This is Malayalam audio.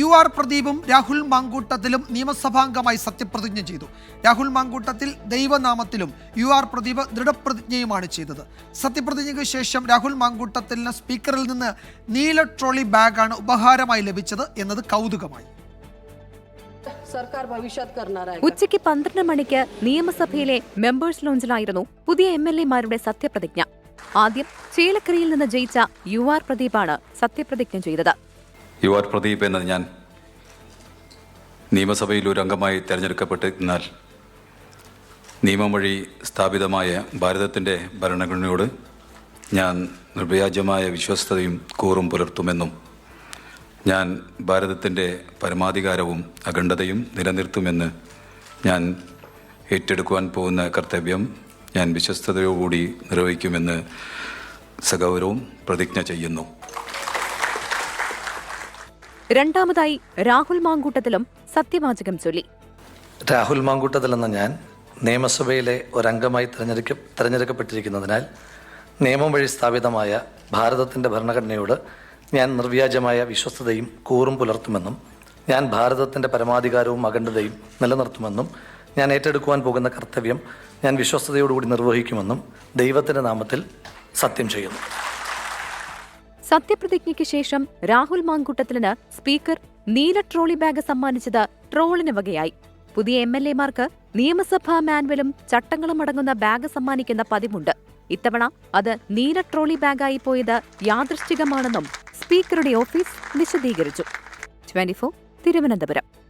യു ആർ പ്രദീപും രാഹുൽ മാങ്കൂട്ടത്തിലും നിയമസഭാംഗമായി സത്യപ്രതിജ്ഞ ചെയ്തു. രാഹുൽ മാങ്കൂട്ടത്തിൽ ദൈവനാമത്തിലും യു ആർ പ്രദീപ് ദൃഢപ്രതിജ്ഞയുമാണ് ചെയ്തത്. സത്യപ്രതിജ്ഞയ്ക്ക് ശേഷം രാഹുൽ മാങ്കൂട്ടത്തിൽ സ്പീക്കറിൽ നിന്ന് നീല ട്രോളി ബാഗാണ് ഉപഹാരമായി ലഭിച്ചത് എന്നത് കൗതുകമായി. സർക്കാർ ഉച്ചയ്ക്ക് പന്ത്രണ്ട് മണിക്ക് നിയമസഭയിലെ മെമ്പേഴ്സ് ലോഞ്ചിലായിരുന്നു പുതിയ എം എൽ എമാരുടെ സത്യപ്രതിജ്ഞ. ആദ്യം ചേലക്കരയിൽ നിന്ന് ജയിച്ച യു ആർ പ്രദീപാണ് സത്യപ്രതിജ്ഞ ചെയ്തത്. യു പ്രദീപ് എന്നത് ഞാൻ നിയമസഭയിൽ ഒരു അംഗമായി തിരഞ്ഞെടുക്കപ്പെട്ടിരുന്നാൽ നിയമം വഴി സ്ഥാപിതമായ ഭാരതത്തിന്റെ ഭരണഘടനയോട് ഞാൻ നിർവ്യാജ്യമായ വിശ്വസ്തയും കൂറും പുലർത്തുമെന്നും ഞാൻ ഭാരതത്തിന്റെ പരമാധികാരവും അഖണ്ഡതയും നിലനിർത്തുമെന്ന് ഞാൻ ഏറ്റെടുക്കുവാൻ പോകുന്ന കർത്തവ്യം ഞാൻ വിശ്വസ്തയോടുകൂടി നിർവഹിക്കുമെന്ന് സഗൗരവും പ്രതിജ്ഞ ചെയ്യുന്നു. രണ്ടാമതായി രാഹുൽ മാങ്കൂട്ടത്തിലും സത്യവാചകം ചൊല്ലി. രാഹുൽ മാങ്കൂട്ടത്തിൽ എന്ന ഞാൻ നിയമസഭയിലെ ഒരംഗമായി തിരഞ്ഞെടുക്ക തിരഞ്ഞെടുക്കപ്പെട്ടിരിക്കുന്നതിനാൽ നിയമം വഴി സ്ഥാപിതമായ ഭാരതത്തിന്റെ ഭരണഘടനയോട് ഞാൻ നിർവ്യാജമായ വിശ്വസ്തതയും കൂറും പുലർത്തുമെന്നും ഞാൻ ഭാരതത്തിന്റെ പരമാധികാരവും അഖണ്ഡതയും നിലനിർത്തുമെന്നും ഞാൻ ഏറ്റെടുക്കുവാൻ പോകുന്ന കർത്തവ്യം ഞാൻ വിശ്വസ്തയോടുകൂടി നിർവഹിക്കുമെന്നും ദൈവത്തിന്റെ നാമത്തിൽ സത്യം ചെയ്യുന്നു. സത്യപ്രതിജ്ഞയ്ക്ക് ശേഷം രാഹുൽ മാങ്കൂട്ടത്തിലിന് സ്പീക്കർ നീല ട്രോളി ബാഗ് സമ്മാനിച്ചത് ട്രോളിന് വകയായി. പുതിയ എം എൽ എമാർക്ക് നിയമസഭാ മാനുവലും ചട്ടങ്ങളും അടങ്ങുന്ന ബാഗ് സമ്മാനിക്കുന്ന പതിവുണ്ട്. ഇത്തവണ അത് നീല ട്രോളി ബാഗായി പോയത് യാദൃശ്ചികമാണെന്നും സ്പീക്കറുടെ ഓഫീസ് വിശദീകരിച്ചു. ട്വന്റി തിരുവനന്തപുരം.